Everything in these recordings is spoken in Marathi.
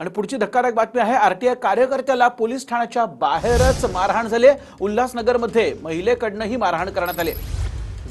आणि पुढची धक्कादायक बातमी आहे आरटीआय कार्यकर्त्याला पोलीस ठाण्याच्या बाहेरच मारहाण झाली उल्हासनगरमध्ये महिलेकडनं ही मारहाण करण्यात आली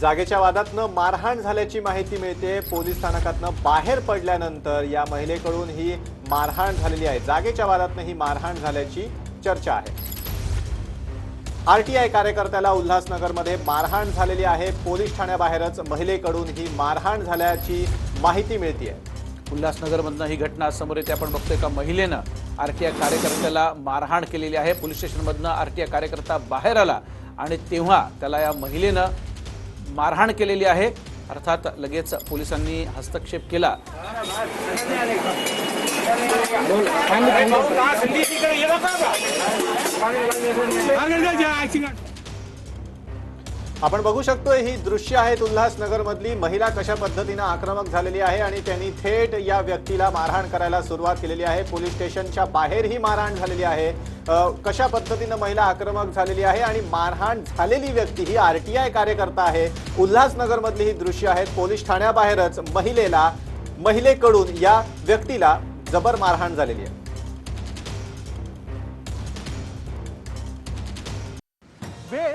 जागेच्या वादातनं मारहाण झाल्याची माहिती मिळते. पोलीस स्थानकातनं बाहेर पडल्यानंतर या महिलेकडून ही मारहाण झालेली आहे. जागेच्या वादातनं ही मारहाण झाल्याची चर्चा आहे. आरटीआय कार्यकर्त्याला उल्हासनगरमध्ये मारहाण झालेली आहे. पोलीस ठाण्याबाहेरच महिलेकडून ही मारहाण झाल्याची माहिती मिळते आहे उल्हासनगरमधनं ही घटना समोर येते आपण बघतो का महिलेनं आर टी आय कार्यकर्त्याला मारहाण केलेली आहे पोलीस स्टेशनमधनं आर टी आय कार्यकर्ता बाहेर आला आणि तेव्हा त्याला या महिलेनं मारहाण केलेली आहे अर्थात लगेच पोलिसांनी हस्तक्षेप केला आपण बघू शकतोय ही दृश्य आहेत उल्हासनगरमधली. महिला कशा पद्धतीनं आक्रमक झालेली आहे आणि त्यांनी थेट या व्यक्तीला मारहाण करायला सुरुवात केलेली आहे. पोलीस स्टेशनच्या बाहेर ही मारहाण झालेली आहे. कशा पद्धतीनं महिला आक्रमक झालेली आहे आणि मारहाण झालेली व्यक्ती ही आर टी आय कार्यकर्ता आहे. उल्हासनगरमधली ही दृश्य आहेत पोलीस ठाण्याबाहेरच महिलेला महिलेकडून या व्यक्तीला जबर मारहाण झालेली आहे. वेळ